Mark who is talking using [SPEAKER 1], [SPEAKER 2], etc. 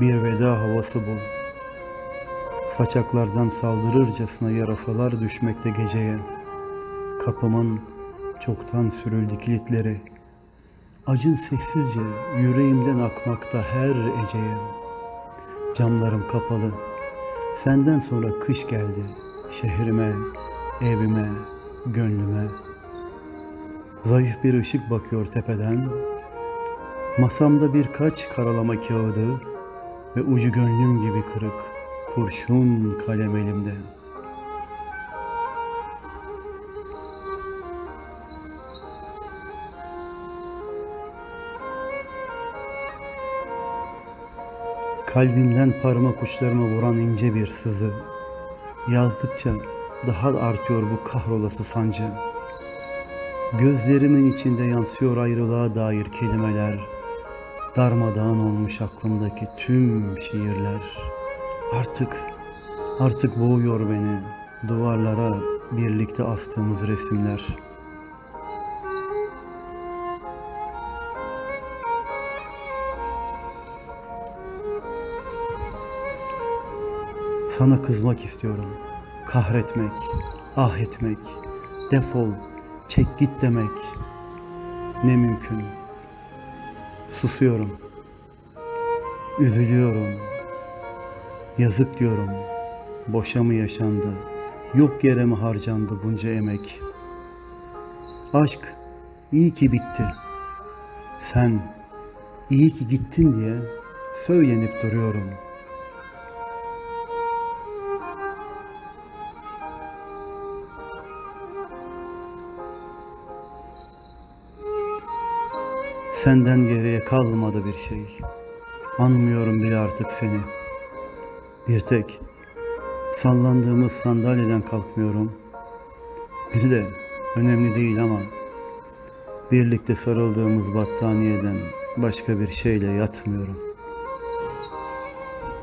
[SPEAKER 1] Bir veda havası bu. Saçaklardan saldırırcasına yarasalar düşmekte geceye. Kapımın çoktan sürüldü kilitleri. Acın sessizce yüreğimden akmakta her eceye. Camlarım kapalı. Senden sonra kış geldi. Şehrime, evime, gönlüme. Zayıf bir ışık bakıyor tepeden. Masamda birkaç karalama kağıdı ve ucu gönlüm gibi kırık kurşun kalem elimde. Kalbimden parmak uçlarıma vuran ince bir sızı. Yazdıkça daha da artıyor bu kahrolası sancı. Gözlerimin içinde yansıyor ayrılığa dair kelimeler. Darmadağın olmuş aklımdaki tüm şiirler. Artık, artık boğuyor beni duvarlara birlikte astığımız resimler. Sana kızmak istiyorum. Kahretmek, ah etmek, defol, çek git demek. Ne mümkün. Susuyorum. Üzülüyorum. Yazık diyorum. Boşa mı yaşandı? Yok yere mi harcandı bunca emek? Aşk iyi ki bitti. Sen iyi ki gittin diye söylenip duruyorum. Senden geriye kalmadı bir şey. Anmıyorum bile artık seni. Bir tek sallandığımız sandalyeden kalkmıyorum. Bir de önemli değil ama birlikte sarıldığımız battaniyeden başka bir şeyle yatmıyorum.